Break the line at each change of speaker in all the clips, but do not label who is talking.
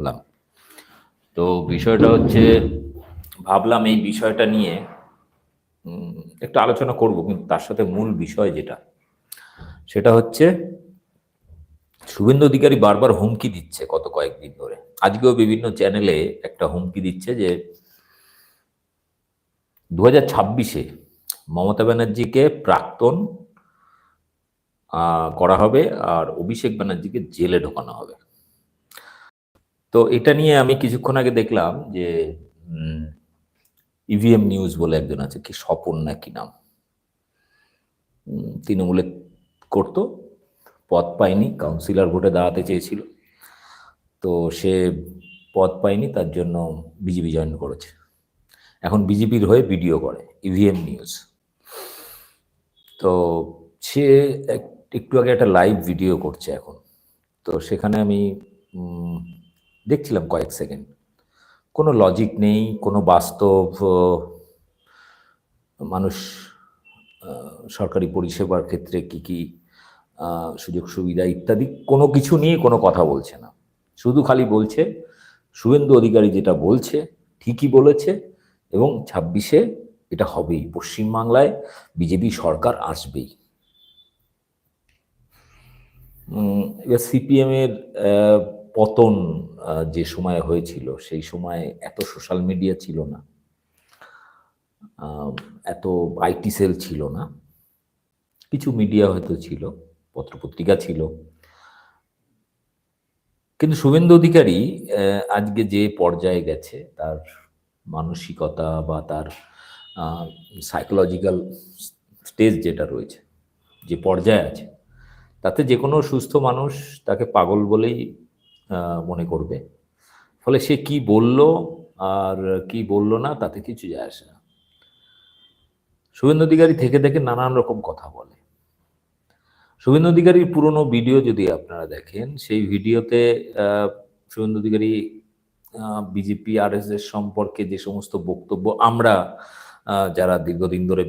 ভাবলাম। তো বিষয়টা হচ্ছে, ভাবলাম এই বিষয়টা নিয়ে একটু আলোচনা করব, কিন্তু তার সাথে মূল বিষয় যেটা, সেটা হচ্ছে, শুভেন্দু অধিকারী বারবার হুমকি দিচ্ছে গত কয়েকদিন ধরে। আজকেও বিভিন্ন চ্যানেলে একটা হুমকি দিচ্ছে যে দু হাজার ছাব্বিশে মমতা ব্যানার্জিকে প্রাক্তন করা হবে, আর অভিষেক ব্যানার্জিকে জেলে ঢোকানো হবে। তো এটা নিয়ে আমি কিছুক্ষণ আগে দেখলাম যে ইভিএম নিউজ বলে একজন আছে, কি স্বপন না কি নাম? তৃণমূলে করতো, পদ পায়নি কাউন্সিলর ভোটে দাঁড়াতে চেয়েছিল। তো সে পদ পায়নি, তার জন্য বিজেপি জয়েন করেছে। এখন বিজেপির হয়ে ভিডিও করে ইভিএম নিউজ তো সে এক- একটু আগে একটা লাইভ ভিডিও করছে এখন। তো সেখানে আমি দেখছিলাম কয়েক সেকেন্ড। কোনো লজিক নেই কোনো বাস্তব মানুষ সরকারি পরিষেবার ক্ষেত্রে কি কি সুযোগ সুবিধা ইত্যাদি কোনো কিছু নিয়ে কোনো কথা বলছে না। শুধু খালি বলছে শুভেন্দু অধিকারী যেটা বলছে ঠিকই বলেছে এবং ছাব্বিশে এটা হবেই। পশ্চিমবাংলায় বিজেপি সরকার আসবেই। এবার সিপিএম এর আহ, পতন যে সময় হয়েছিল, সেই সময় এত সোশ্যাল মিডিয়া ছিল না। এত আইটি সেল ছিল না। কিছু মিডিয়া হয়তো ছিল, পত্রপত্রিকা ছিল। কিন্তু শুভেন্দু অধিকারী আজকে যে পর্যায়ে গেছে, তার মানসিকতা বা তার সাইকোলজিক্যাল স্টেজ যেটা রয়েছে, যে পর্যায়ে আছে, তাতে যে কোনো সুস্থ মানুষ তাকে পাগল বলেই মনে করবে। ফলে সে কি বলল আর কি বলল না, তাতে কিছু যায় আসে না। শুভেন্দু অধিকারী থেকে থেকে নানান রকম কথা বলে। শুভেন্দু অধিকারীর পুরনো ভিডিও যদি আপনারা দেখেন, সেই ভিডিওতে Suvendu Adhikari BJP R S এর সম্পর্কে যে সমস্ত বক্তব্য আমরা যারা দীর্ঘদিন ধরে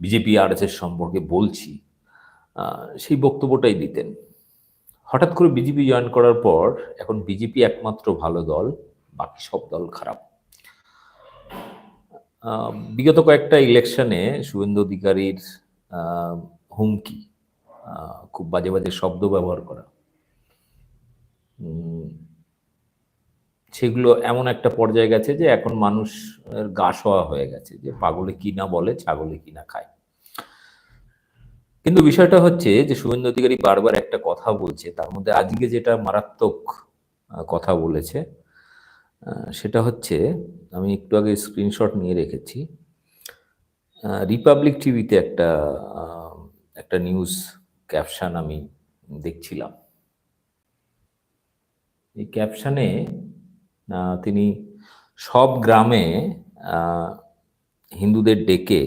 বিজেপি আর এস এর সম্পর্কে বলছি সেই বক্তব্যটাই দিতেন। হঠাৎ করে বিজেপি জয়েন করার পর এখন বিজেপি একমাত্র ভালো দল, বাকি সব দল খারাপ। বিগত কয়েকটা ইলেকশনে শুভেন্দু অধিকারীর হুমকি খুব বাজে বাজে শব্দ ব্যবহার করা। সেগুলো এমন একটা পর্যায়ে গেছে যে এখন মানুষ গা শোয়া হয়ে গেছে যে পাগলে কি না বলে, ছাগলে কি না খায়। কিন্তু বিষয়টা হচ্ছে যে শুভেন্দু অধিকারী বারবার একটা কথা বলছে, তার মধ্যে আজকে যেটা মারাত্মক কথা বলেছে সেটা হচ্ছে, আমি একটু আগে স্ক্রিনশট নিয়ে রেখেছি রিপাবলিক টিভিতে একটা একটা নিউজ ক্যাপশন আমি দেখছিলাম। এই ক্যাপশনে তিনি সব গ্রামে হিন্দুদের ডেকে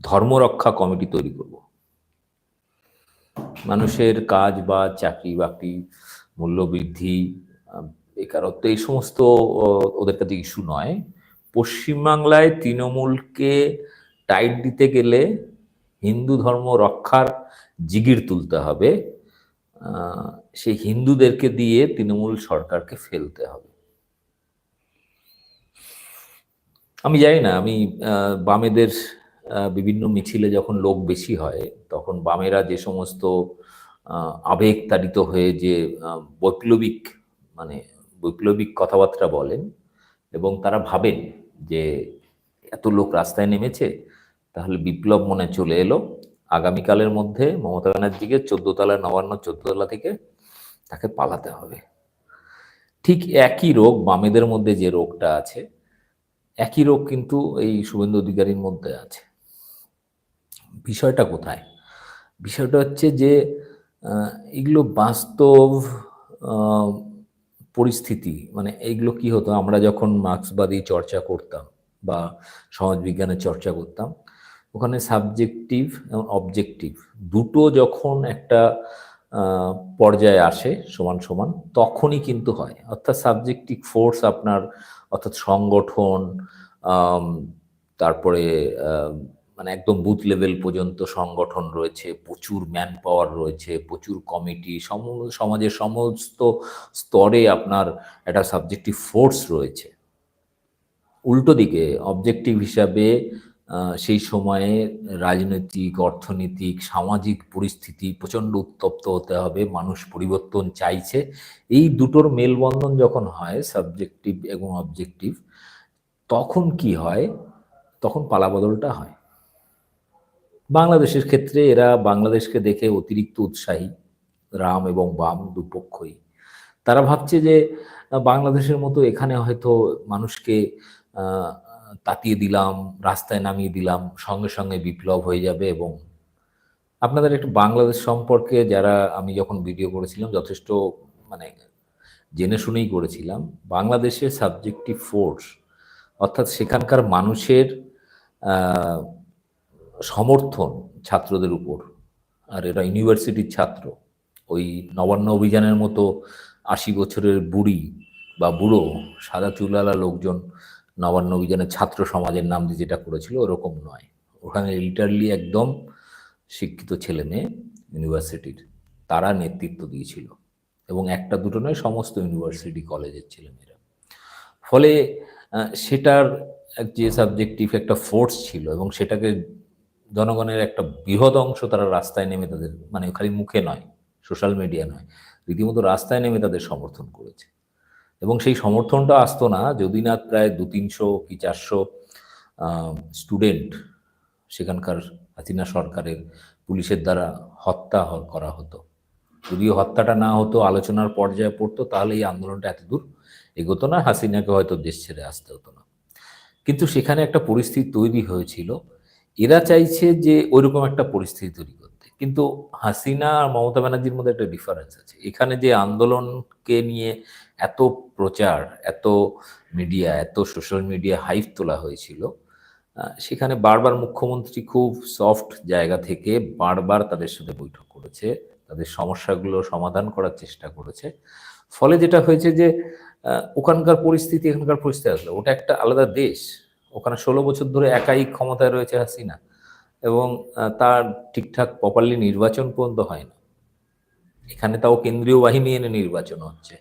ধর্মরক্ষা কমিটি তৈরি করব। মানুষের কাজ বা চাকরি বাকরি, মূল্যবৃদ্ধি বেকারত্ব এই সমস্ত ওদের কাছে ইস্যু নয়। পশ্চিমবাংলায় তৃণমূলকে টাইট দিতে গেলে হিন্দু ধর্ম রক্ষার জিগির তুলতে হবে। সেই হিন্দুদেরকে দিয়ে তৃণমূল সরকারকে ফেলতে হবে। আমি জানি না, আমি বামেদের বিভিন্ন মিছিলে যখন লোক বেশি হয়, তখন বামেরা যে সমস্ত আবেগ তাড়িত হয়ে যে বৈপ্লবিক মানে বৈপ্লবিক কথাবার্তা বলেন এবং তারা ভাবেন যে এত লোক রাস্তায় নেমেছে, তাহলে বিপ্লব মনে চলে এলো। আগামীকালের মধ্যে মমতা ব্যানার্জিকে চোদ্দ তলা নবান্ন চোদ্দ তলা থেকে তাকে পালাতে হবে। ঠিক একই রোগ বামেদের মধ্যে যে রোগটা আছে, একই রোগ কিন্তু এই শুভেন্দু অধিকারীর মধ্যে আছে। বিষয়টা কোথায়? বিষয়টা হচ্ছে যে এগুলো বাস্তব পরিস্থিতি মানে এইগুলো কি হতো? আমরা যখন মার্ক্সবাদী চর্চা করতাম বা সমাজবিজ্ঞানের চর্চা করতাম, ওখানে সাবজেক্টিভ এবং অবজেক্টিভ দুটো যখন একটা পর্যায়ে আসে সমান সমান, তখনই কিন্তু হয়। অর্থাৎ সাবজেক্টিভ ফোর্স আপনার, অর্থাৎ সংগঠন তারপরে মানে একদম বুথ লেভেল পর্যন্ত সংগঠন রয়েছে, প্রচুর ম্যান পাওয়ার রয়েছে, প্রচুর কমিটি সমাজের সমস্ত স্তরে আপনার একটা সাবজেক্টিভ ফোর্স রয়েছে। উল্টো দিকে অবজেক্টিভ হিসাবে সেই সময়ে রাজনৈতিক, অর্থনৈতিক, সামাজিক পরিস্থিতি প্রচণ্ড উত্তপ্ত হতে হবে, মানুষ পরিবর্তন চাইছে। এই দুটোর মেলবন্ধন যখন হয় সাবজেক্টিভ এবং অবজেক্টিভ তখন কি হয়? তখন পালাবদলটা হয়। বাংলাদেশের ক্ষেত্রে এরা বাংলাদেশকে দেখে অতিরিক্ত উৎসাহী, রাম এবং বাম দুপক্ষই। তারা ভাবছে যে বাংলাদেশের মতো এখানে হয়তো মানুষকে তাতিয়ে দিলাম, রাস্তায় নামিয়ে দিলাম, সঙ্গে সঙ্গে বিপ্লব হয়ে যাবে এবং আপনাদের একটু বাংলাদেশ সম্পর্কে যারা আমি যখন ভিডিও করেছিলাম, যথেষ্ট মানে জেনে শুনেই করেছিলাম, বাংলাদেশের সাবজেক্টিভ ফোর্স অর্থাৎ সেখানকার মানুষের সমর্থন ছাত্রদের উপর। আর এরা ইউনিভার্সিটির ছাত্র। ওই নবান্ন অভিযানের মতো আশি বছরের বুড়ি বা বুড়ো, সাদা চুলালা লোকজন নবান্ন অভিযানের ছাত্র সমাজের নাম দিয়ে যেটা করেছিল ওরকম নয়। ওখানে লিটারলি একদম শিক্ষিত ছেলে মেয়ে ইউনিভার্সিটির, তারা নেতৃত্ব দিয়েছিল। এবং একটা দুটো নয়, সমস্ত ইউনিভার্সিটি কলেজের ছেলেমেয়েরা ফলে সেটার যে সাবজেক্টিভ একটা ফোর্স ছিল এবং সেটাকে জনগণের একটা বৃহৎ অংশ তারা রাস্তায় নেমে তাদের মানে খালি মুখে নয় সোশ্যাল মিডিয়া নয়, রীতিমতো রাস্তায় নেমে তাদের সমর্থন করেছে। এবং সেই সমর্থনটা আসতো না যদি না প্রায় দু তিনশো কি চারশো স্টুডেন্ট সেখানকার হাসিনা সরকারের পুলিশের দ্বারা হত্যা করা হতো। যদিও হত্যাটা না হতো, আলোচনার পর্যায়ে পড়তো, তাহলে এই আন্দোলনটা এত দূর এগোতো না, হাসিনাকে হয়তো দেশ ছেড়ে আসতে হতো না। কিন্তু সেখানে একটা পরিস্থিতি তৈরি হয়েছিল এরা চাইছে যে ওইরকম একটা পরিস্থিতি তৈরি করতে। কিন্তু হাসিনা আর মমতা ব্যানার্জির মধ্যে একটা ডিফারেন্স আছে। এখানে যে আন্দোলনকে নিয়ে এত প্রচার, এত মিডিয়া এত সোশ্যাল মিডিয়া হাইপ তোলা হয়েছিল সেখানে বারবার মুখ্যমন্ত্রী খুব সফট জায়গা থেকে বারবার তাদের সাথে বৈঠক করেছে, তাদের সমস্যাগুলো সমাধান করার চেষ্টা করেছে। ফলে যেটা হয়েছে যে ওখানকার পরিস্থিতি, এখানকার পরিস্থিতি আসলে, ওটা একটা আলাদা দেশ। ওখানে ষোলো বছর ধরে একাই ক্ষমতায় রয়েছে হাসিনা এবং তার ঠিকঠাক প্রপারলি নির্বাচন পর্যন্ত হয় না। এখানে তাও কেন্দ্রীয় বাহিনী এনে নির্বাচন হচ্ছে।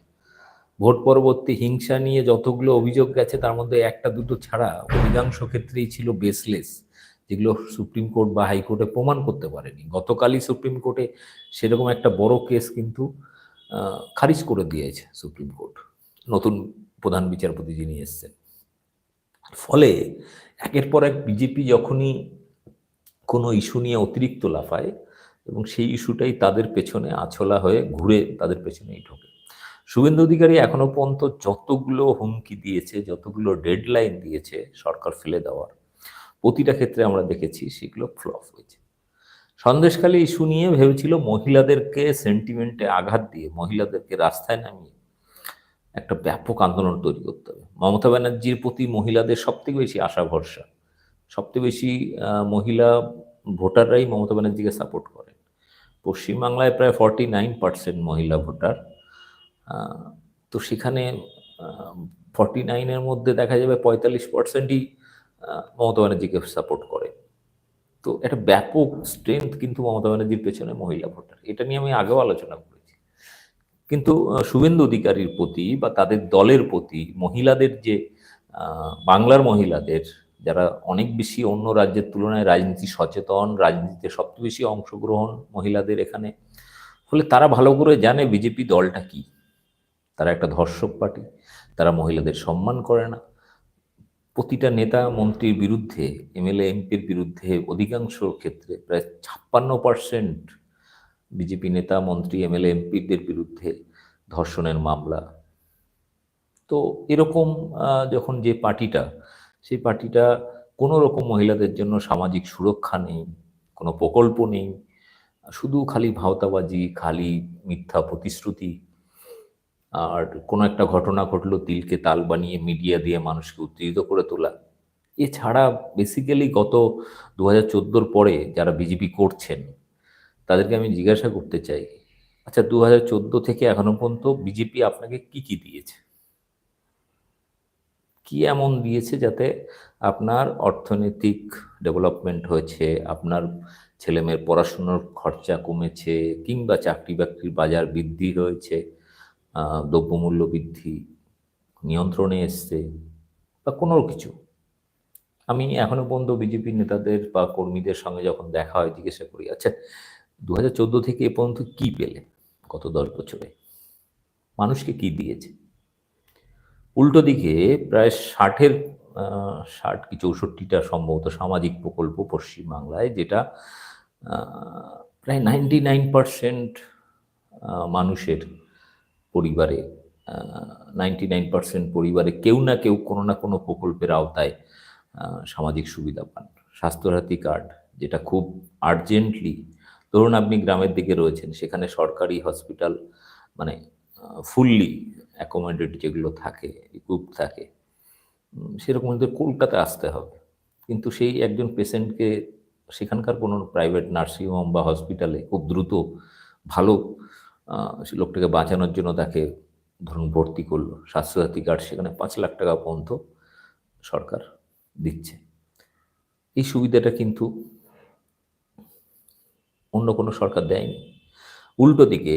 ভোট পরবর্তী হিংসা নিয়ে যতগুলো অভিযোগ গেছে, তার মধ্যে একটা দুটো ছাড়া অধিকাংশ ক্ষেত্রেই ছিল বেসলেস যেগুলো সুপ্রিম কোর্ট বা হাইকোর্টে প্রমাণ করতে পারেনি। গতকালই সুপ্রিম কোর্টে সেরকম একটা বড় কেস কিন্তু খারিজ করে দিয়েছে সুপ্রিম কোর্ট। নতুন প্রধান বিচারপতি যিনি এসছেন। ফলে একের পর এক বিজেপি যখনই কোনো ইস্যু নিয়ে অতিরিক্ত লাফায় এবং সেই ইস্যুটাই তাদের পেছনে আছলা হয়ে ঘুরে তাদের পেছনেই ঢোকে। শুভেন্দু অধিকারী এখনও পর্যন্ত যতগুলো হুমকি দিয়েছে, যতগুলো ডেডলাইন দিয়েছে সরকার ফেলে দেওয়ার, প্রতিটা ক্ষেত্রে আমরা দেখেছি সেগুলো ফ্লপ হয়েছে। সন্দেশখালী ইস্যু নিয়ে ভেবেছিল মহিলাদেরকে সেন্টিমেন্টে আঘাত দিয়ে, মহিলাদেরকে রাস্তায় নামিয়ে একটা ব্যাপক আন্দোলন তৈরি করতে হবে। মমতা ব্যানার্জির প্রতি মহিলাদের সবথেকে বেশি আশা, ভরসা। সবথেকে বেশি মহিলা ভোটাররাই মমতা ব্যানার্জিকে সাপোর্ট করেন। পশ্চিমবাংলায় প্রায় ফর্টি নাইন পার্সেন্ট মহিলা ভোটার। তো সেখানে ফর্টি নাইনের মধ্যে দেখা যাবে পঁয়তাল্লিশ পার্সেন্টই মমতা ব্যানার্জিকে সাপোর্ট করে। তো একটা ব্যাপক স্ট্রেংথ কিন্তু মমতা ব্যানার্জির পেছনে মহিলা ভোটার। এটা নিয়ে আমি আগেও আলোচনা কিন্তু শুভেন্দু অধিকারীর প্রতি বা তাদের দলের প্রতি, মহিলাদের যে বাংলার মহিলাদের, যারা অনেক বেশি অন্য রাজ্যের তুলনায় রাজনীতি সচেতন, রাজনীতিতে সবচেয়ে বেশি অংশগ্রহণ মহিলাদের এখানে, ফলে তারা ভালো করে জানে বিজেপি দলটা কি। তারা একটা ধর্ষক পার্টি, তারা মহিলাদের সম্মান করে না। প্রতিটা নেতা মন্ত্রীর বিরুদ্ধে, এমএলএ, এমপির বিরুদ্ধে অধিকাংশ ক্ষেত্রে প্রায় ছাপ্পান্ন পার্সেন্ট বিজেপি নেতা, মন্ত্রী, এমএলএ, এমপিদের বিরুদ্ধে ধর্ষণের মামলা। তো এরকম যখন যে পার্টিটা, সেই পার্টিটা কোনো রকম মহিলাদের জন্য সামাজিক সুরক্ষা নেই, কোনো প্রকল্প নেই, শুধু খালি ভাওতাবাজি, খালি মিথ্যা প্রতিশ্রুতি। আর কোনো একটা ঘটনা ঘটলো, তিলকে তাল বানিয়ে মিডিয়া দিয়ে মানুষকে উত্তেজিত করে তোলা। এছাড়া বেসিক্যালি গত দু হাজার পরে যারা বিজেপি করছেন তাদেরকে আমি জিজ্ঞাসা করতে চাই। আচ্ছা দু হাজার চোদ্দ থেকে এখনও পর্যন্ত বিজেপি আপনাকে কি কি দিয়েছে? কি এমন দিয়েছে যাতে আপনার অর্থনৈতিক ডেভেলপমেন্ট হয়েছে আপনার ছেলেমেয়ের পড়াশুনোর খরচা কমেছে কিংবা চাকরি বাকরির বাজার বৃদ্ধি আহ, দ্রব্যমূল্য বৃদ্ধি নিয়ন্ত্রণে এসছে বা কোনো কিছু? আমি এখনও পর্যন্ত বিজেপি নেতাদের বা কর্মীদের সঙ্গে যখন দেখা হয় জিজ্ঞাসা করি আচ্ছা দু হাজার চোদ্দ থেকে এ পর্যন্ত কী পেলে গত দশ বছরে? মানুষকে কি দিয়েছে? উল্টো দিকে প্রায় ষাটের ষাট কি চৌষট্টিটা সম্ভবত সামাজিক প্রকল্প পশ্চিমবাংলায় যেটা প্রায় নাইনটি নাইন পারসেন্ট মানুষের পরিবারে নাইনটি নাইন পার্সেন্ট পরিবারে কেউ না কেউ কোনো না কোনো প্রকল্পের আওতায় সামাজিক সুবিধা পান। স্বাস্থ্যসাথী কার্ড যেটা খুব আর্জেন্টলি ধরুন আপনি গ্রামের দিকে রয়েছেন, সেখানে সরকারি হসপিটাল মানে ফুললি অ্যাকোমোডেট যেগুলো থাকে ইকুইপ থাকে সেরকম কিন্তু কলকাতায় আসতে হবে। কিন্তু সেই একজন পেশেন্টকে সেখানকার কোনো প্রাইভেট নার্সিংহোম বা হসপিটালে খুব দ্রুত ভালো সে লোকটাকে বাঁচানোর জন্য তাকে ধরুন ভর্তি করল। স্বাস্থ্যসাথী কার্ড সেখানে পাঁচ লাখ টাকা পর্যন্ত সরকার দিচ্ছে। এই সুবিধাটা কিন্তু অন্য কোনো সরকার দেয়নি। উল্টো দিকে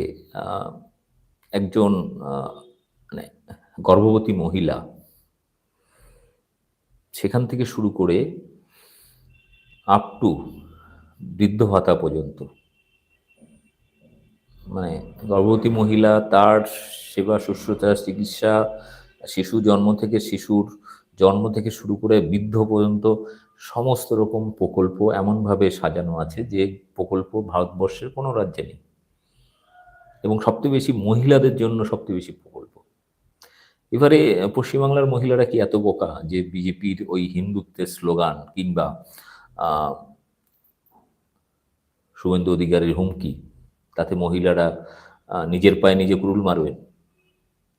একজন মানে গর্ভবতী মহিলা সেখান থেকে শুরু করে আপ টু বৃদ্ধ ভাতা পর্যন্ত মানে গর্ভবতী মহিলা, তার সেবা শুশ্রূষা চিকিৎসা, শিশু জন্ম থেকে শিশুর জন্ম থেকে শুরু করে বৃদ্ধ পর্যন্ত সমস্ত রকম প্রকল্প এমনভাবে সাজানো আছে যে প্রকল্প ভারতবর্ষের কোনো রাজ্যে নেই। এবং সবচেয়ে বেশি মহিলাদের জন্য সবচেয়ে বেশি প্রকল্প। এবারে পশ্চিমবাংলার মহিলারা কি এত বোকা যে বিজেপির ওই হিন্দুত্বের স্লোগান কিংবা শুভেন্দু অধিকারের হুমকি, তাতে মহিলারা নিজের পায়ে নিজে কুরুল মারবেন?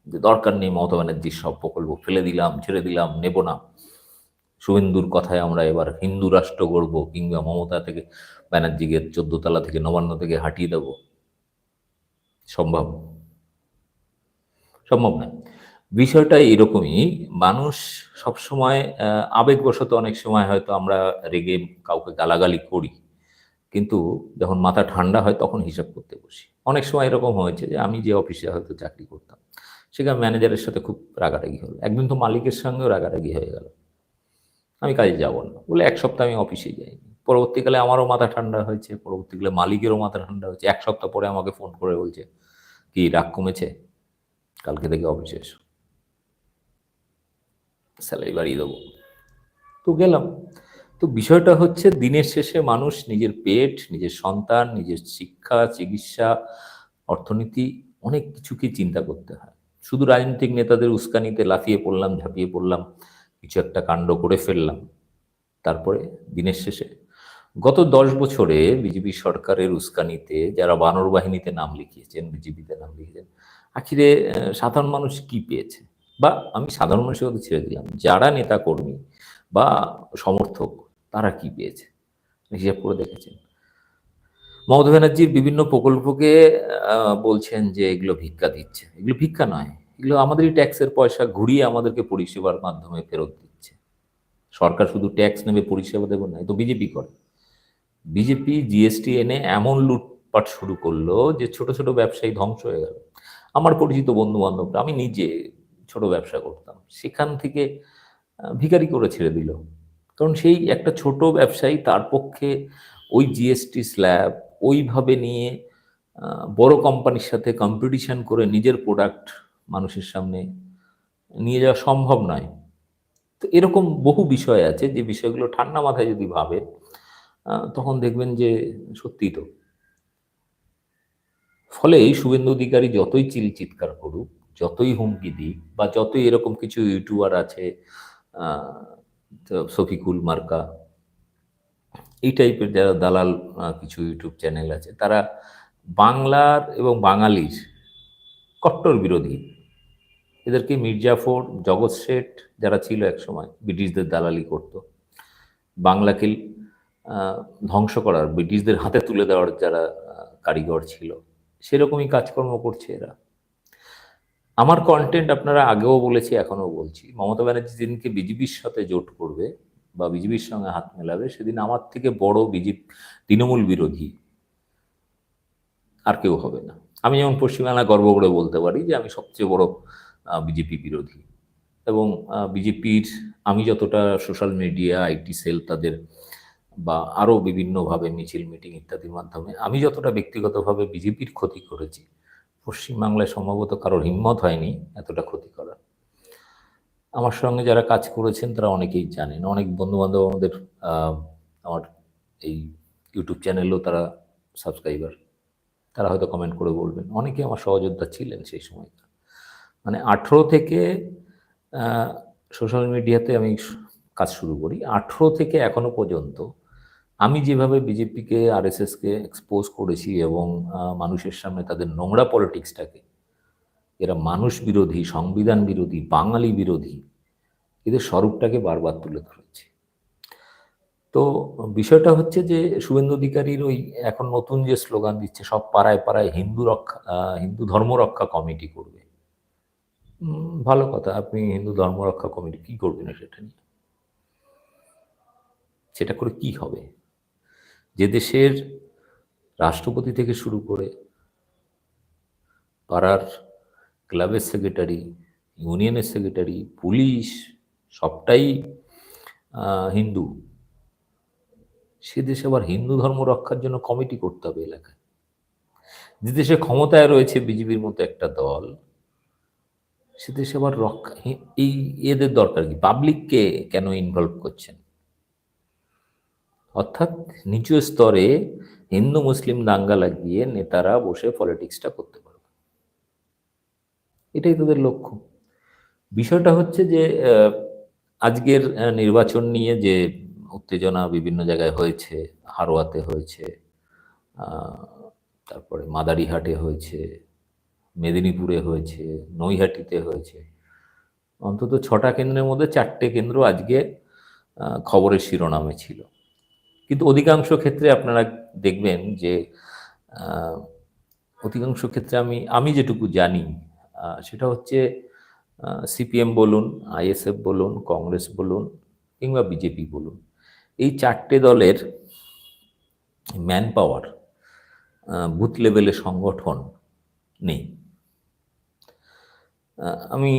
যে দরকার নেই মমতা ব্যানার্জির সব প্রকল্প, ফেলে দিলাম, ছেড়ে দিলাম, নেব না। শুভেন্দুর কথায় আমরা এবার হিন্দু রাষ্ট্র গড়ব কিংবা মমতা থেকে ব্যানার্জিকে চোদ্দ তলা থেকে নবান্ন থেকে হাঁটিয়ে দেব। সম্ভব? সম্ভব নয় বিষয়টা এরকমই, মানুষ সবসময় আবেগবশত অনেক সময় হয়তো আমরা রেগে কাউকে গালাগালি করি, কিন্তু যখন মাথা ঠান্ডা হয় তখন হিসাব করতে বসি। অনেক সময় এরকম হয়েছে যে আমি যে অফিসে হয়তো চাকরি করতাম, সেখানে ম্যানেজারের সাথে খুব রাগারাগি হলো। একদিন তো মালিকের সঙ্গেও রাগারাগি হয়ে গেল। আমি কাজে যাব না। বলে এক সপ্তাহ আমি অফিসে যাইনি। পরবর্তীকালে আমারও মাথা ঠান্ডা হয়েছে। পরবর্তীকালে মালিকেরও মাথা ঠান্ডা হয়েছে। এক সপ্তাহ পরে আমাকে ফোন করে বলছে, কি রাগ কমেছে? কালকে থেকে অফিসে এসো। স্যালারি বাড়িয়ে দেবো। তো গেলাম। তো বিষয়টা হচ্ছে দিনের শেষে মানুষ নিজের পেট, নিজের সন্তান, নিজের শিক্ষা, চিকিৎসা, অর্থনীতি, অনেক কিছুকে চিন্তা করতে হয়। শুধু রাজনৈতিক নেতাদের উস্কানিতে লাফিয়ে পড়লাম, ঝাঁপিয়ে পড়লাম। কিছু একটা কাণ্ড করে ফেললাম। তারপরে দিনের শেষে গত দশ বছরে বিজেপি সরকারের উস্কানিতে যারা বানর বাহিনীতে নাম লিখিয়েছেন, বিজেপিতে নাম লিখেছেন আখিরে সাধারণ মানুষ কি পেয়েছে? বা আমি সাধারণ মানুষের কথা ছেড়ে দিলাম, যারা নেতা কর্মী বা সমর্থক, তারা কি পেয়েছে? হিসাব করে দেখেছেন। মমতা ব্যানার্জির বিভিন্ন প্রকল্পকে বলছেন যে এগুলো ভিক্ষা দিচ্ছে। এগুলো ভিক্ষা নয় এগুলো আমাদেরই ট্যাক্সের পয়সা ঘুরিয়ে আমাদেরকে পরিষেবার মাধ্যমে ফেরত দিচ্ছে। সরকার শুধু ট্যাক্স নেবে, পরিষেবা দেবে না তো বিজেপি করে। বিজেপি, জিএসটি এনে এমন লুটপাট শুরু করল যে ছোট ছোট ব্যবসায়ী ধ্বংস হয়ে গেল। আমার পরিচিত বন্ধু বান্ধবরা আমি নিজে ছোট ব্যবসা করতাম। সেখান থেকে ভিখারি করে ছেড়ে দিল। কারণ সেই একটা ছোট ব্যবসায়ী তার পক্ষে ওই জিএসটি স্ল্যাব ওইভাবে নিয়ে বড় কোম্পানির সাথে কম্পিটিশন করে নিজের প্রোডাক্ট মানুষের সামনে নিয়ে যাওয়া সম্ভব নয়। তো এরকম বহু বিষয় আছে, যে বিষয়গুলো ঠান্ডা মাথায় যদি ভাবে তখন দেখবেন যে সত্যি তো। ফলে এই শুভেন্দু অধিকারী যতই চিল চিৎকার করুক, যতই হুমকি দিক, বা যতই এরকম কিছু ইউটিউবার আছে শফিকুল মার্কা, এই টাইপের যারা দালাল কিছু ইউটিউব চ্যানেল আছে, তারা বাংলার এবং বাঙালির কট্টর বিরোধী। এদেরকে মির্জাফর জগৎ শেঠ যারা ছিল একসময় ব্রিটিশদের দালালি করত। বাংলাকে ধ্বংস করার, ব্রিটিশদের হাতে তুলে দেওয়ার যারা কারিগর ছিল, সেরকমই কাজকর্ম করছে এরা। আমার কন্টেন্ট আপনারা আগেও বলেছি, এখনও বলছি। মমতা ব্যানার্জি যেদিনকে বিজেপির সাথে জোট করবে বা বিজেপির সঙ্গে হাত মেলাবে, সেদিন আমার থেকে বড় বিজেপি, তৃণমূল বিরোধী আর কেউ হবে না। আমি যেমন পশ্চিমবাংলা গর্ব করে বলতে পারি যে আমি সবচেয়ে বড় বিজেপি বিরোধী। এবং বিজেপির আমি যতটা সোশ্যাল মিডিয়া, আইটি সেল তাদের বা আরও বিভিন্নভাবে মিছিল, মিটিং ইত্যাদির মাধ্যমে, আমি যতটা ব্যক্তিগতভাবে বিজেপির ক্ষতি করেছি, পশ্চিমবাংলায় সম্ভবত কারোর হিম্মত হয়নি এতটা ক্ষতি করার। আমার সঙ্গে যারা কাজ করেছেন তারা অনেকেই জানেন, অনেক বন্ধুবান্ধব আমাদের আমার এই ইউটিউব চ্যানেলেও তারা সাবস্ক্রাইবার, তারা হয়তো কমেন্ট করে বলবেন। অনেকে আমার সহযোদ্ধা ছিলেন সেই সময় মানে আঠেরো থেকে সোশ্যাল মিডিয়াতে আমি কাজ শুরু করি। আঠেরো থেকে এখনও পর্যন্ত আমি যেভাবে বিজেপিকে আরএসএসকে এক্সপোজ করেছি এবং মানুষের সামনে তাদের নোংরা পলিটিক্সটাকে এরা মানুষ বিরোধী, সংবিধান বিরোধী, বাঙালি বিরোধী, এদের স্বরূপটাকে বারবার তুলে ধরেছে। তো বিষয়টা হচ্ছে যে শুভেন্দু অধিকারীর ওই এখন নতুন যে স্লোগান দিচ্ছে, সব পাড়ায় পাড়ায় হিন্দু রক্ষা হিন্দু ধর্ম রক্ষা কমিটি করবে। ভালো কথা। আপনি হিন্দু ধর্ম রক্ষা কমিটি কি করবেন সেটা নিয়ে? সেটা করে কি হবে? যে দেশের রাষ্ট্রপতি থেকে শুরু করে পাড়ার ক্লাবের সেক্রেটারি, ইউনিয়নের সেক্রেটারি, পুলিশ, সবটাই হিন্দু। সে দেশে আবার হিন্দু ধর্ম রক্ষার জন্য কমিটি করতে হবে এলাকায়। যে দেশে ক্ষমতায় রয়েছে বিজেপির মতো একটা দল সে দেশে আবার রক্ষা এই এদের দরকার কি? পাবলিককে কেন ইনভলভ করছেন? অর্থাৎ নিচু স্তরে হিন্দু, মুসলিম দাঙ্গা লাগিয়ে নেতারা বসে পলিটিক্সটা করতে পারবে। এটাই তাদের লক্ষ্য। বিষয়টা হচ্ছে যে আজকের নির্বাচন নিয়ে যে উত্তেজনা বিভিন্ন জায়গায় হয়েছে, হারোয়াতে হয়েছে তারপরে মাদারিহাটে হয়েছে মেদিনীপুরে হয়েছে, নৈহাটিতে হয়েছে। অন্তত ছটা কেন্দ্রের মধ্যে চারটে কেন্দ্র আজকে খবরের শিরোনামে ছিল। কিন্তু অধিকাংশ ক্ষেত্রে আপনারা দেখবেন যে অধিকাংশ ক্ষেত্রে আমি আমি যেটুকু জানি সেটা হচ্ছে সিপিএম বলুন, আইএসএফ বলুন, কংগ্রেস বলুন, কিংবা বিজেপি বলুন, এই চারটে দলের ম্যান পাওয়ার বুথ লেভেলে সংগঠন নেই। আমি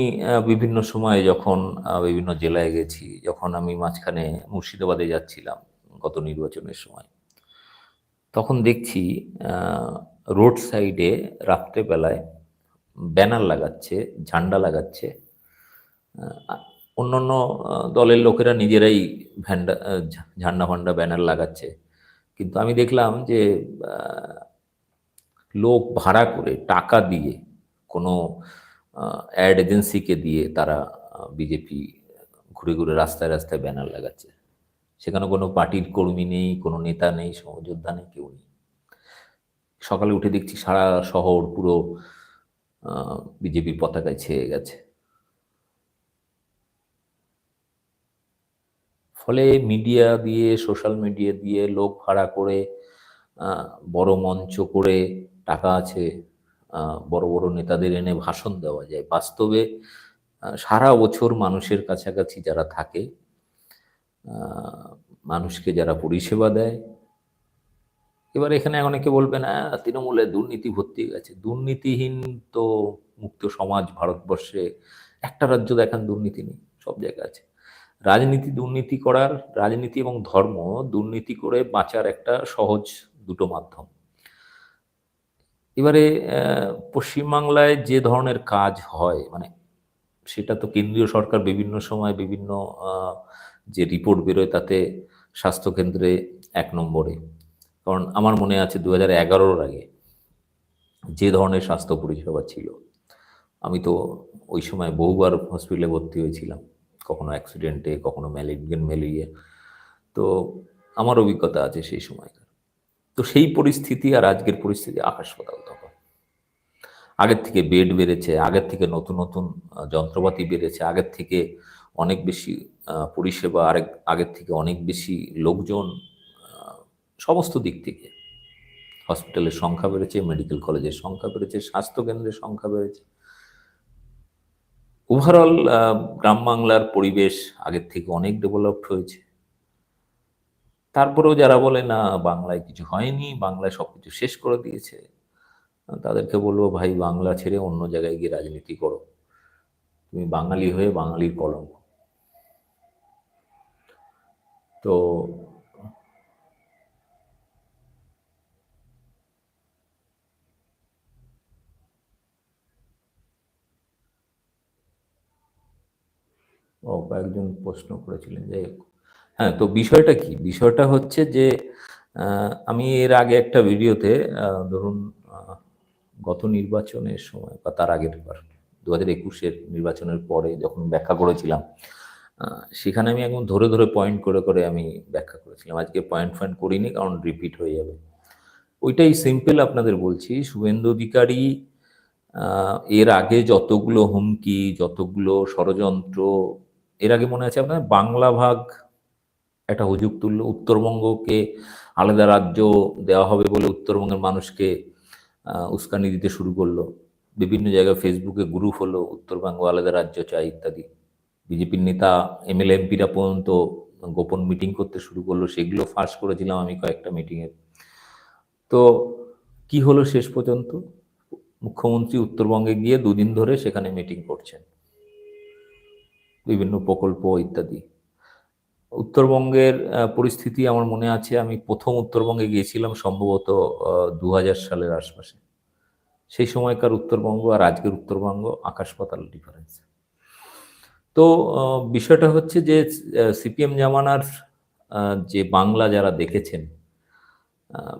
বিভিন্ন সময়ে যখন বিভিন্ন জেলায় গেছি, যখন আমি মাঝখানে মুর্শিদাবাদে যাচ্ছিলাম গত নির্বাচনের সময়, তখন দেখছি রোড সাইডে রাত্রেবেলায় ব্যানার লাগাচ্ছে, ঝান্ডা লাগাচ্ছে অন্যান্য দলের লোকেরা নিজেরাই ভ্যান্ডা ঝান্ডা ফান্ডা ব্যানার লাগাচ্ছে। কিন্তু আমি দেখলাম যে লোক ভাড়া করে টাকা দিয়ে কোনো অ্যাড এজেন্সিকে দিয়ে তারা বিজেপি ঘুরে ঘুরে রাস্তায় রাস্তায় ব্যানার লাগাচ্ছে। সেখানে কোনো পার্টির কর্মী নেই, কোনো নেতা নেই সহযোদ্ধা নেই, কেউ নেই। সকালে উঠে দেখছি সারা শহর পুরো বিজেপির পতাকায় ছেয়ে গেছে। ফলে মিডিয়া দিয়ে, সোশ্যাল মিডিয়া দিয়ে লোক ভাড়া করে বড় মঞ্চ করে টাকা আছে। বড় বড় নেতাদের এনে ভাষণ দেওয়া যায়। বাস্তবে সারা বছর মানুষের কাছাকাছি যারা থাকে মানুষকে যারা পরিষেবা দেয়, এবার এখানে অনেকে বলবে, না, তৃণমূলে দুর্নীতি ভর্তি গেছে। দুর্নীতিহীন তো মুক্ত সমাজ ভারতবর্ষে, একটা রাজ্য দেখান দুর্নীতি নেই, সব জায়গায় আছে। রাজনীতি দুর্নীতি করার, রাজনীতি এবং ধর্ম দুর্নীতি করে বাঁচার একটা সহজ দুটো মাধ্যম। এবারে পশ্চিমবাংলায় যে ধরনের কাজ হয় মানে সেটা তো কেন্দ্রীয় সরকার বিভিন্ন সময় বিভিন্ন যে রিপোর্ট বেরোয় তাতে স্বাস্থ্যকেন্দ্রে এক নম্বরে। কারণ আমার মনে আছে দু হাজার এগারোর আগে যে ধরনের স্বাস্থ্য পরিষেবা ছিল, আমি তো ওই সময় বহুবার হসপিটালে ভর্তি হয়েছিলাম, কখনো অ্যাক্সিডেন্টে কখনো ম্যালেরিয়ান ম্যালেরিয়া তো আমার অভিজ্ঞতা আছে সেই সময়কার। তো সেই পরিস্থিতি আর আজকের পরিস্থিতি আকাশ পাতাল। আগের থেকে বেড বেড়েছে, আগের থেকে নতুন নতুন যন্ত্রপাতি বেড়েছে, আগের থেকে অনেক বেশি পরিষেবা, আরেক, আগের থেকে অনেক বেশি লোকজন সমস্ত দিক থেকে। হসপিটালের সংখ্যা বেড়েছে, মেডিকেল কলেজের সংখ্যা বেড়েছে, স্বাস্থ্যকেন্দ্রের সংখ্যা বেড়েছে। ওভারঅল গ্রাম বাংলার পরিবেশ আগের থেকে অনেক ডেভেলপড হয়েছে। তারপরেও যারা বলে, না, বাংলায় কিছু হয়নি, বাংলায় সবকিছু শেষ করে দিয়েছে তাদেরকে বলব, ভাই, বাংলা ছেড়ে অন্য জায়গায় গিয়ে রাজনীতি করো। তুমি বাঙালি হয়ে বাঙালির কলঙ্ক। তো ও কয়েকজন প্রশ্ন করেছিলেন, যাই হোক। হ্যাঁ তো বিষয়টা কি? বিষয়টা হচ্ছে যে আমি এর আগে একটা ভিডিওতে ধরুন গত নির্বাচনের সময় বা তার আগের বার দু হাজার একুশের নির্বাচনের পরে যখন ব্যাখ্যা করেছিলাম সেখানে আমি একদম ধরে ধরে পয়েন্ট করে করে আমি ব্যাখ্যা করেছিলাম। আজকে পয়েন্ট ফয়েন্ট করিনি, কারণ রিপিট হয়ে যাবে। ওইটাই সিম্পল আপনাদের বলছি, শুভেন্দু অধিকারী এর আগে যতগুলো হুমকি, যতগুলো ষড়যন্ত্র, এর আগে মনে আছে আপনার বাংলা ভাগ একটা হুজুগ তুলল, উত্তরবঙ্গকে আলাদা রাজ্য দেওয়া হবে বলে উত্তরবঙ্গের মানুষকে উস্কানি দিতে শুরু করল। বিভিন্ন জায়গায় ফেসবুকে গ্রুপ হলো উত্তরবঙ্গ আলাদা রাজ্য, চাই ইত্যাদি। বিজেপির নেতা এমএলএ এমপিরা পর্যন্ত গোপন মিটিং করতে শুরু করল। সেগুলো ফাঁস করেছিলাম আমি কয়েকটা মিটিংয়ে তো কি হলো শেষ পর্যন্ত? মুখ্যমন্ত্রী উত্তরবঙ্গে গিয়ে দুদিন ধরে সেখানে মিটিং করছেন। বিভিন্ন প্রকল্প ইত্যাদি। উত্তরবঙ্গের পরিস্থিতি আমার মনে আছে। আমি প্রথম উত্তরবঙ্গে গিয়েছিলাম সম্ভবত দু হাজার সালের আশপাশে। সেই সময়কার উত্তরবঙ্গ আর আজকের উত্তরবঙ্গ আকাশ পাতাল ডিফারেন্স তো বিষয়টা হচ্ছে যে সিপিএম জামানার যে বাংলা যারা দেখেছেন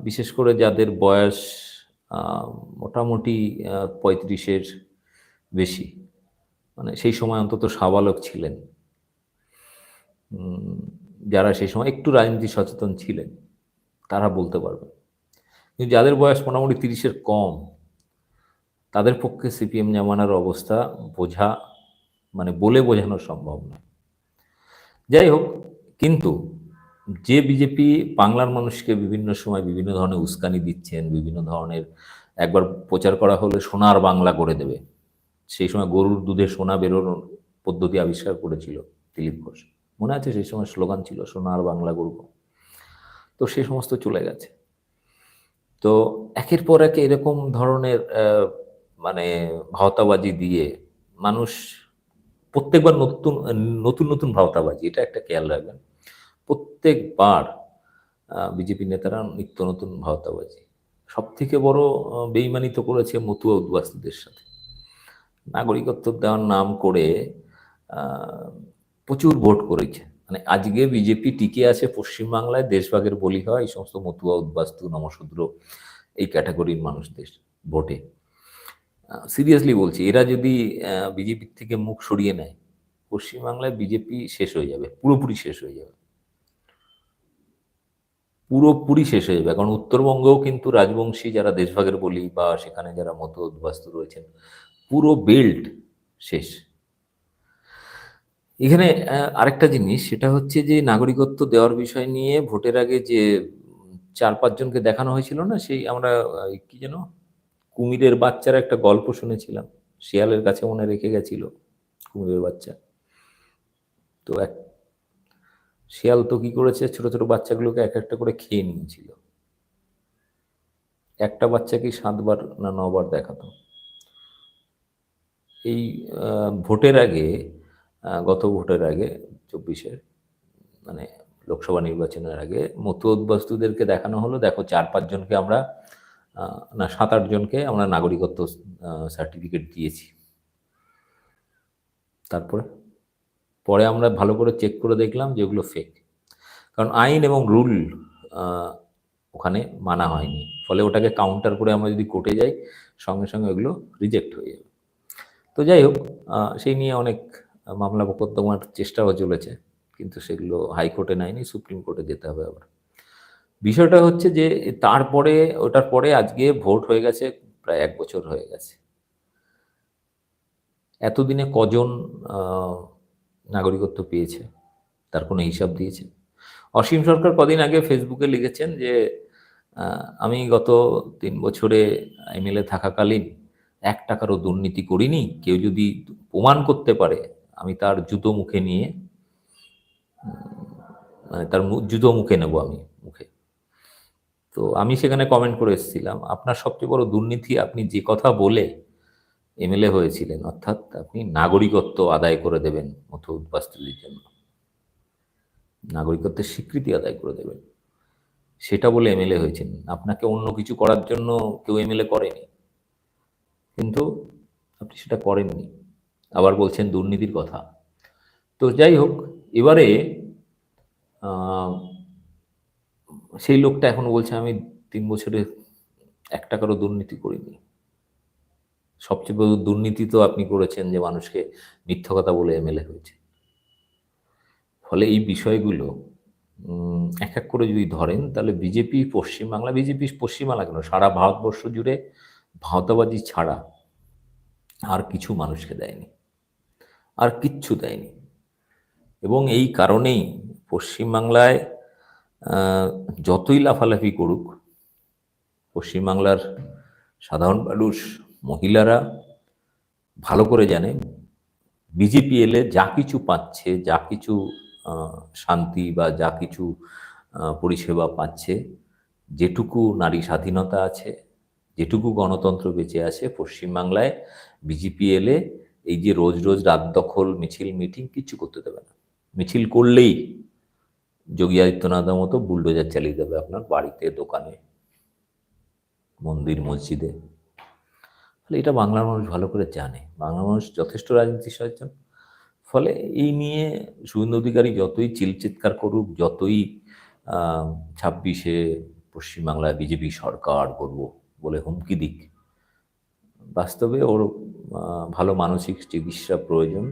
বিশেষ করে যাদের বয়স মোটামুটি পঁয়ত্রিশের বেশি মানে সেই সময় অন্তত সাবালক ছিলেন। যারা সেই সময় একটু রাজনীতি সচেতন ছিলেন, তারা বলতে পারবেন। কিন্তু যাদের বয়স মোটামুটি তিরিশের কম, তাদের পক্ষে সিপিএম জামানার অবস্থা বোঝা মানে বলে বোঝানো সম্ভব না যাই হোক, কিন্তু যে বিজেপি বাংলার মানুষকে বিভিন্ন সময় বিভিন্ন ধরনের উস্কানি দিচ্ছেন, বিভিন্ন ধরনের একবার প্রচার করা হলে সোনার বাংলা করে দেবে, সেই সময় গরুর দুধে সোনা বেরোনোর পদ্ধতি আবিষ্কার করেছিল দিলীপ ঘোষ। মনে আছে সেই সময় স্লোগান ছিল, সোনার বাংলা গর্ব তো সে সমস্ত চলে গেছে। তো একের পর এক এরকম ধরনের মানে ভাওতাবাজি দিয়ে মানুষ প্রত্যেকবার নতুন নতুন নতুন ভাওতাবাজি, এটা একটা খেয়াল রাখবেন। প্রত্যেকবার বিজেপি নেতারা নিত্য নতুন ভাওতাবাজি। সব থেকে বড় বেইমানি তো করেছে মতুয়া উদ্বাস্তুদের সাথে। নাগরিকত্ব দেওয়ার নাম করে প্রচুর ভোট করেছে। মানে আজকে বিজেপি টিকে আছে পশ্চিমবাংলায়, দেশভাগের বলি হয়, এই সমস্ত মতুয়া, উদ্বাস্তু, নমশূদ্র এই ক্যাটাগরির মানুষদের ভোটে। সিরিয়াসলি বলছি, এরা যদি বিজেপির থেকে মুখ সরিয়ে নেয়, পশ্চিমবাংলায় বিজেপি শেষ হয়ে যাবে, পুরোপুরি শেষ হয়ে যাবে। পুরোপুরি শেষ হয়ে যাবে, কারণ উত্তরবঙ্গেও কিন্তু রাজবংশী যারা দেশভাগের বলি বা সেখানে যারা মত উদ্বাস্তু রয়েছেন, পুরো বেল্ট শেষ। এখানে আরেকটা জিনিস, সেটা হচ্ছে যে নাগরিকত্ব দেওয়ার বিষয় নিয়ে ভোটের আগে যে চার, পাঁচজনকে দেখানো হয়েছিল না, সেই আমরা কি যেন, কুমিরের বাচ্চার একটা গল্প শুনেছিলাম। শিয়ালের কাছে মনে রেখে গেছিল কুমিরের বাচ্চা। তো এক, শিয়াল তো কি করেছে, ছোট ছোট বাচ্চাগুলোকে এক একটা করে খেয়ে নিয়েছিল। একটা বাচ্চাকে সাতবার না নবার দেখাতো। এই ভোটের আগে গত ভোটের আগে, চব্বিশের মানে লোকসভা নির্বাচনের আগে মতো উদ্বাস্তুদেরকে দেখানো হলো। দেখো, চার পাঁচজনকে আমরা না, সাত আটজনকে আমরা নাগরিকত্ব সার্টিফিকেট দিয়েছি। তারপরে? পরে আমরা ভালো করে চেক করে দেখলাম যে ওগুলো ফেক কারণ আইন এবং রুল ওখানে মানা হয়নি। ফলে ওটাকে কাউন্টার করে আমরা যদি কোর্টে যাই, সঙ্গে সঙ্গে ওগুলো রিজেক্ট হয়ে যাবে। তো যাই হোক সেই নিয়ে অনেক মামলা মোকদ্দমার চেষ্টাও চলেছে, কিন্তু সেগুলো হাইকোর্টে নেয়নি, সুপ্রিম কোর্টে যেতে হবে আবার। বিষয়টা হচ্ছে যে তারপরে, ওটার পরে আজকে ভোট হয়ে গেছে, প্রায় এক বছর হয়ে গেছে। এতদিনে কজন নাগরিকত্ব পেয়েছে, তার কোনো হিসাব দিয়েছে? অসীম সরকার কদিন আগে ফেসবুকে লিখেছেন যে আমি গত তিন বছরে এমএলএ থাকাকালীন এক টাকারও দুর্নীতি করিনি, কেউ যদি প্রমাণ করতে পারে আমি তার জুতো মুখে নিয়ে মানে তার জুতো মুখে নেব আমি, মুখে। তো আমি সেখানে কমেন্ট করে এসেছিলাম, আপনার সবচেয়ে বড় দুর্নীতি আপনি যে কথা বলে এমএলএ হয়েছিলেন, অর্থাৎ আপনি নাগরিকত্ব আদায় করে দেবেন মতো উদ্বাস্তুদের জন্য। নাগরিকত্বের স্বীকৃতি আদায় করে দেবেন। সেটা বলে এমএলএ হয়েছেন। আপনাকে অন্য কিছু করার জন্য কেউ এমএলএ করেনি। কিন্তু আপনি সেটা করেননি। আবার বলছেন দুর্নীতির কথা। তো যাই হোক, এবারে সেই লোকটা এখন বলছে, আমি তিন বছরে এক টাকারও দুর্নীতি করিনি। সবচেয়ে বড় দুর্নীতি তো আপনি করেছেন যে মানুষকে মিথ্যা কথা বলে এমএলএ হয়েছে। ফলে এই বিষয়গুলো এক এক করে যদি ধরেন, তাহলে বিজেপি পশ্চিমবাংলা বিজেপি পশ্চিমবাংলা কেন? সারা ভারতবর্ষ জুড়ে ভাওতাবাজি ছাড়া আর কিছু মানুষকে দেয়নি। আর কিচ্ছু দেয়নি। এবং এই কারণেই পশ্চিমবাংলায় যতই লাফালাফি করুক, পশ্চিমবাংলার সাধারণ মানুষ, মহিলারা ভালো করে জানে, বিজেপি এলে যা কিছু পাচ্ছে, যা কিছু শান্তি বা যা কিছু পরিষেবা পাচ্ছে, যেটুকু নারী স্বাধীনতা আছে, যেটুকু গণতন্ত্র বেঁচে আছে, পশ্চিমবাংলায় বিজেপি এলে এই যে রোজ রোজ রাত দখল, মিছিল, মিটিং কিচ্ছু করতে দেবে না। মিছিল করলেই যোগী আদিত্যনাথের মতো বুলডোজার চালিয়ে দেবে আপনার বাড়িতে, দোকানে, মন্দির, মসজিদে। ফলে এটা বাংলার মানুষ ভালো করে জানে। বাংলা মানুষ যথেষ্ট রাজনীতি সচেতন ফলে এই নিয়ে শুভেন্দু অধিকারী যতই চিলচিৎকার করুক, যতই ছাব্বিশে পশ্চিমবাংলায় বিজেপি সরকার করব বলে হুমকি দিক বাস্তবে ওর ভালো মানসিক চিকিৎসা প্রয়োজন।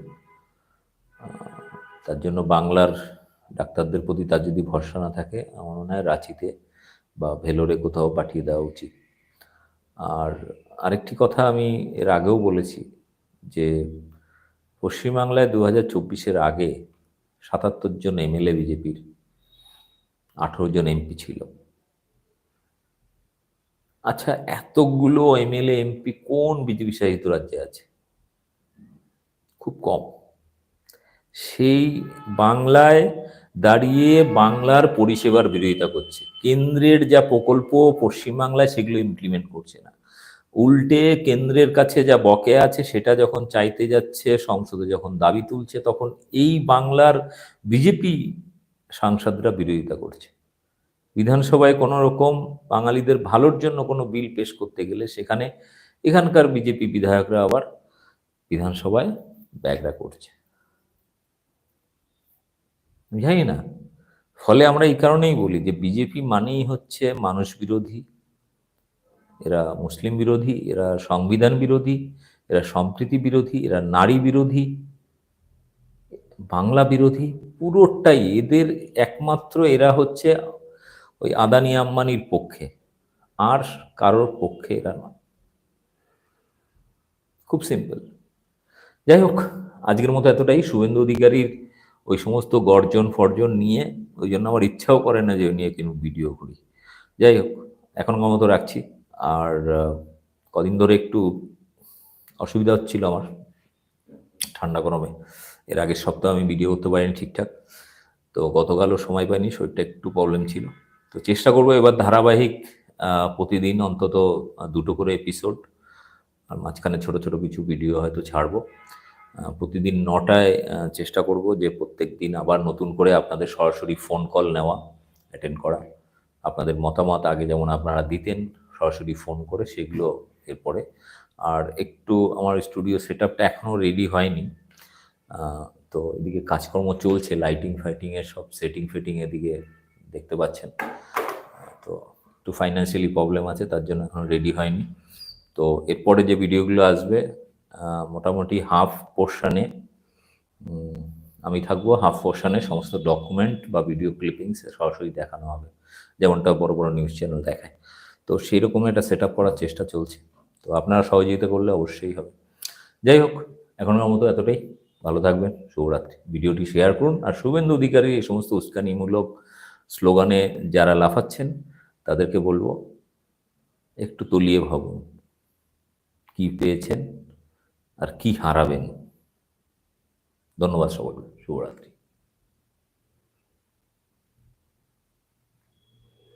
তার জন্য বাংলার ডাক্তারদের প্রতি তার যদি ভরসা না থাকে, আমার মনে হয় রাঁচিতে বা ভেলোরে কোথাও পাঠিয়ে দেওয়া উচিত। আর আরেকটি কথা আমি এর আগেও বলেছি যে, পশ্চিমবাংলায় দু হাজার চব্বিশের আগে সাতাত্তর জন এমএলএ বিজেপির, আঠেরো জন এমপি ছিল। আচ্ছা এতগুলো এমএলএ এমপি কোন বিজেপি শাসিত রাজ্যে আছে? খুব কম। সেই বাংলায় দাঁড়িয়ে বাংলার পরিষেবার বিরোধিতা করছে। কেন্দ্রের যা প্রকল্প পশ্চিমবাংলায় সেগুলো ইমপ্লিমেন্ট করছে না। উল্টে কেন্দ্রের কাছে যা বকে আছে, সেটা যখন চাইতে যাচ্ছে, সংসদে যখন দাবি তুলছে, তখন এই বাংলার বিজেপি সাংসদরা বিরোধিতা করছে। বিধানসভায় কোনো রকম বাঙালিদের ভালোর জন্য কোনো বিল পেশ করতে গেলে সেখানে এখানকার বিজেপি বিধায়করা আবার বিধানসভায় ব্যাগরা করছে। জানি না। ফলে আমরা এই কারণেই বলি যে বিজেপি মানেই হচ্ছে মানুষ বিরোধী, এরা মুসলিম বিরোধী, এরা সংবিধান বিরোধী, এরা সম্প্রীতি বিরোধী, এরা নারী বিরোধী, বাংলা বিরোধী, পুরোটাই এদের একমাত্র এরা হচ্ছে ওই আদানি আম্বানির পক্ষে, আর কারোর পক্ষে এরা নয়। খুব সিম্পল যাই হোক, আজকের মতো এতটাই। শুভেন্দু অধিকারীর ওই সমস্ত গর্জন ফর্জন নিয়ে, ওই জন্য আমার ইচ্ছাও করে না যে নিয়ে কোনো ভিডিও করি। যাই হোক এখনকার মতো রাখছি। আর কদিন ধরে একটু অসুবিধা হচ্ছিল আমার, ঠান্ডা গরমে। এর আগের সপ্তাহে আমি ভিডিও করতে পারিনি ঠিকঠাক। তো গতকালও সময় পাইনি, শরীরটা একটু প্রবলেম ছিল। তো চেষ্টা করব এবার ধারাবাহিক প্রতিদিন অন্তত দুটো করে এপিসোড আর মাঝখানে ছোট ছোট কিছু ভিডিও হয়তো ছাড়বো। প্রতিদিন নটায় চেষ্টা করব যে প্রত্যেক দিন আবার নতুন করে আপনাদের সরাসরি ফোন কল নেওয়া অ্যাটেন্ড করা। আপনাদের মতামত আগে যেমন আপনারা দিতেন, সরাসরি ফোন করে সেগুলো এরপরে। আর একটু আমার স্টুডিও সেট আপটা এখনও রেডি হয়নি তো এদিকে কাজকর্ম চলছে লাইটিং ফাইটিংয়ের সব সেটিং ফেটিং এদিকে দেখতে পাচ্ছেন। তো একটু ফাইন্যান্সিয়ালি প্রবলেম আছে, তার জন্য এখন রেডি হয়নি। তো এরপরে যে ভিডিওগুলো আসবে মোটামুটি হাফ পোর্শনে আমি থাকব হাফ পোর্শনে সমস্ত ডকুমেন্ট বা ভিডিও ক্লিপিংস সরাসরি দেখানো হবে, যেমনটা বড় বড় নিউজ চ্যানেল দেখায়। তো সেই রকম একটা সেট করার চেষ্টা চলছে। তো আপনারা সহযোগিতা করলে অবশ্যই হবে। যাই হোক এখনের মতো এতটাই। ভালো থাকবেন, শুভরাত্রি। ভিডিওটি শেয়ার করুন, আর শুভেন্দু অধিকারী এই সমস্ত উস্কানিমূলক স্লোগানে যারা লাফাচ্ছেন, তাদেরকে বলব, একটু তলিয়ে ভাবুন কি পেয়েছেন আর কি হারাবেন? ধন্যবাদ সবাই শুভরাত্রি।